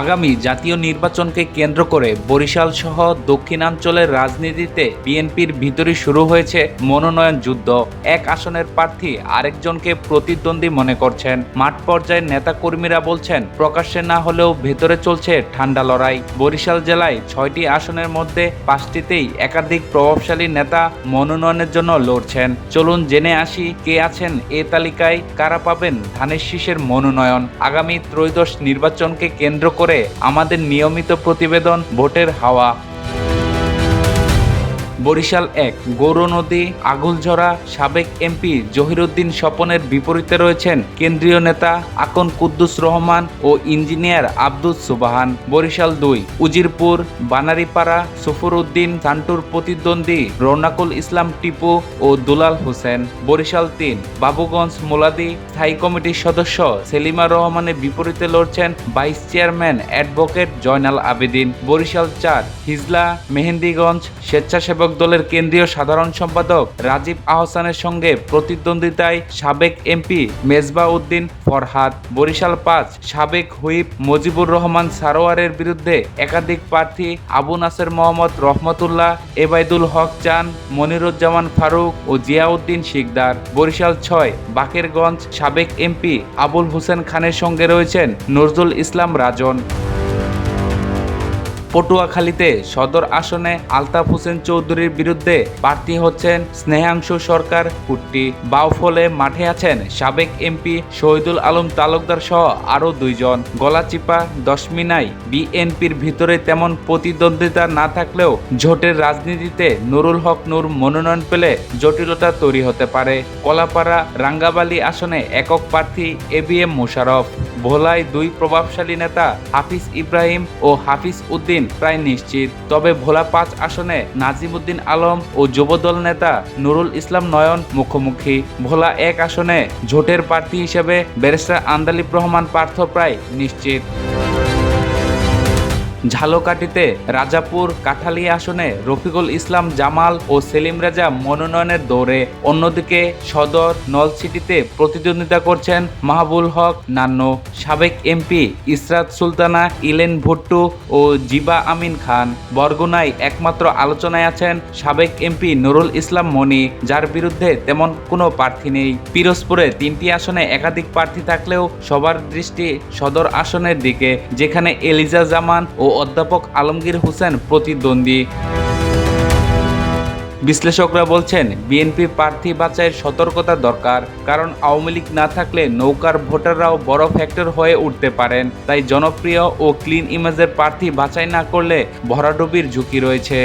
আগামী জাতীয় নির্বাচনকে কেন্দ্র করে বরিশাল সহ দক্ষিণাঞ্চলের রাজনীতিতে বিএনপির ভিতরে শুরু হয়েছে মনোনয়ন যুদ্ধ। এক আসনের প্রার্থী আরেকজনকে প্রতিদ্বন্দ্বী মনে করছেন। মাঠ পর্যায়ের নেতাকর্মীরা বলছেন, প্রকাশ্যে না হলেও ভেতরে চলছে ঠান্ডা লড়াই। বরিশাল জেলায় ছয়টি আসনের মধ্যে পাঁচটিতেই একাধিক প্রভাবশালী নেতা মনোনয়নের জন্য লড়ছেন। চলুন জেনে আসি কে আছেন এ তালিকায়, কারা পাবেন ধানের শীষের মনোনয়ন। আগামী ত্রয়োদশ নির্বাচনকে কেন্দ্র করে আমাদের নিয়মিত প্রতিবেদন ভোটের হাওয়া বরিশাল এক গৌরনদী আগুলঝরা, সাবেক এমপি জহিরুদ্দিন স্বপনের বিপরীতে রয়েছেন কেন্দ্রীয় নেতা আকন কুদ্দুস রহমান ও ইঞ্জিনিয়ার আব্দুস সুবাহান। বরিশাল দুই, উজিরপুর, বানারিপাড়া সফর উদ্দিন সান্টুর প্রতিদ্বন্দ্বী রৌনাকুল ইসলাম টিপু ও দুলাল হোসেন। বরিশাল তিন, বাবুগঞ্জ মোলাদি স্থায়ী কমিটির সদস্য সেলিমা রহমানের বিপরীতে লড়ছেন vice chairman advocate Joynal Abedin. Barishal চার, হিজলা মেহেন্দিগঞ্জ স্বেচ্ছাসেবক দলের কেন্দ্রীয় সাধারণ সম্পাদক রাজীব আহসানের সঙ্গে প্রতিদ্বন্দ্বিতায় সাবেক এমপি মেজবা উদ্দিন ফরহাদ, বরিশাল পাঁচ সাবেক হুইপ মুজিবুর রহমান সারোয়ারের বিরুদ্ধে একাধিক প্রার্থী আবু নাসের মোহাম্মদ রহমতুল্লাহ, এবায়দুল হক চান, মনিরুজ্জামান ফারুক ও জিয়াউদ্দিন শিকদার। বরিশাল ছয় বাকেরগঞ্জ সাবেক এমপি আবুল হোসেন খানের সঙ্গে রয়েছেন নজরুল ইসলাম রাজন। পটুয়াখালীতে সদর আসনে আলতাফ হোসেন চৌধুরীর বিরুদ্ধে প্রার্থী হচ্ছেন স্নেহাংশু সরকার, কুট্টি বাউফলে মাঠে আছেন সাবেক এমপি শহীদুল আলম তালুকদার সহ আরও দুইজন। গলাচিপা, দশমিনায় বিএনপির ভিতরে তেমন প্রতিদ্বন্দ্বিতা না থাকলেও জোটের রাজনীতিতে নুরুল হক নূর মনোনয়ন পেলে জটিলতা তৈরি হতে পারে। কলাপাড়া রাঙ্গাবালি আসনে একক প্রার্থী এ বি এম মোশারফ ভোলায় দুই প্রভাবশালী নেতা, হাফিজ ইব্রাহিম ও হাফিজ উদ্দিন, প্রায় নিশ্চিত। তবে ভোলা পাঁচ আসনে নাজিমুদ্দিন আলম ও যুবদল নেতা নুরুল ইসলাম নয়ন মুখোমুখি। ভোলা এক আসনে ঝোটের প্রার্থী হিসেবে ব্যারিস্টার আন্দালিব রহমান পার্থ প্রায় নিশ্চিত। ঝালকাঠিতে রাজাপুর কাঠালি আসনে রফিকুল ইসলাম জামাল ও সেলিম রাজা মনোনয়নের দৌড়ে অন্যদিকে সদর নলসিটিতে প্রতিদ্বন্দ্বিতা করছেন মাহবুল হক নান্নু, সাবেক এমপি ইসরাত সুলতানা, ইলেন ভুট্টু ও জিবা আমিন খান। বরগুনায় একমাত্র আলোচনায় আছেন সাবেক এমপি নুরুল ইসলাম মনি, যার বিরুদ্ধে তেমন কোনো প্রার্থী নেই। পিরোজপুরে তিনটি আসনে একাধিক প্রার্থী থাকলেও সবার দৃষ্টি সদর আসনের দিকে, যেখানে এলিজা জামান ও অধ্যাপক আলমগীর হোসেন প্রতিদ্বন্দ্বী। বিশ্লেষকরা বলছেন, বিএনপি প্রার্থী বাছাইয়ের সতর্কতা দরকার, কারণ আওয়ামী লীগ না থাকলে নৌকার ভোটাররাও বড় ফ্যাক্টর হয়ে উঠতে পারেন। তাই জনপ্রিয় ও ক্লিন ইমেজের প্রার্থী বাছাই না করলে ভরাডুবির ঝুঁকি রয়েছে।